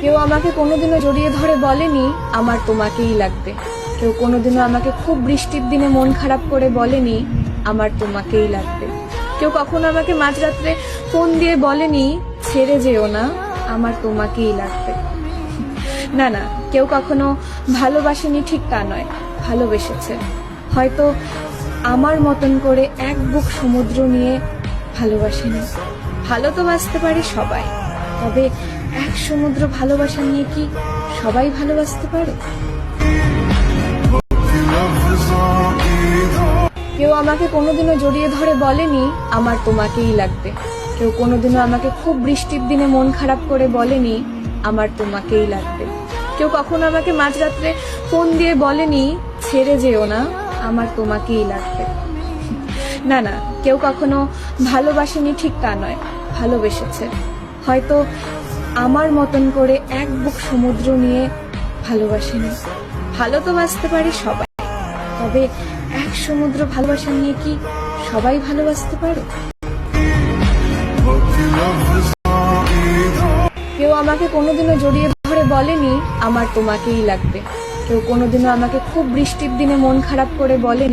কেউ আমাকে কোনোদিনও জড়িয়ে ধরে বলেনি আমার তোমাকেই লাগবে। কেউ কোনোদিনও আমাকে খুব বৃষ্টির দিনে মন খারাপ করে বলেনি আমার তোমাকেই লাগবে। কেউ কখনো আমাকে মাঝরাত্রে ফোন দিয়ে বলেনি, ছেড়ে যেও না, আমার তোমাকেই লাগবে। না না, কেউ কখনো ভালোবাসেনি ঠিক তা নয়, ভালোবেসেছে। হয়তো আমার মতন করে এক বুক সমুদ্র নিয়ে ভালোবাসেনি। ভালো তো বাঁচতে পারে সবাই। তবে এক সমুদ্র ভালোবাসা নিয়ে কি সবাই ভালোবাসতে পারে? কেউ আমাকে কোনোদিনও জড়িয়ে ধরে বলেনি আমার তোমাকেই লাগবে। কেউ কোনোদিনও আমাকে খুব বৃষ্টির দিনে মন খারাপ করে বলেনি আমার তোমাকেই লাগবে। কেউ কখনো আমাকে মাঝরাত্রে ফোন দিয়ে বলেনি ছেড়ে যেও না, আমার তোমাকেই লাগবে। না না, কেউ কখনো ভালোবাসেনি ঠিক তা নয়, ভালোবেসেছে। হয়তো আমার মতন করে এক বুক সমুদ্র নিয়ে ভালোবাসেনি ভালো তো বাঁচতে পারে সবাই। তবে এক সমুদ্র ভালোবাসা নিয়ে কি সবাই ভালোবাসতে পারে? কেউ আমাকে কোনোদিনও জড়িয়ে ধরে বলেনি, আমার তোমাকেই লাগবে। কেউ কোনোদিনও আমাকে খুব বৃষ্টির দিনে মন খারাপ করে বলেনি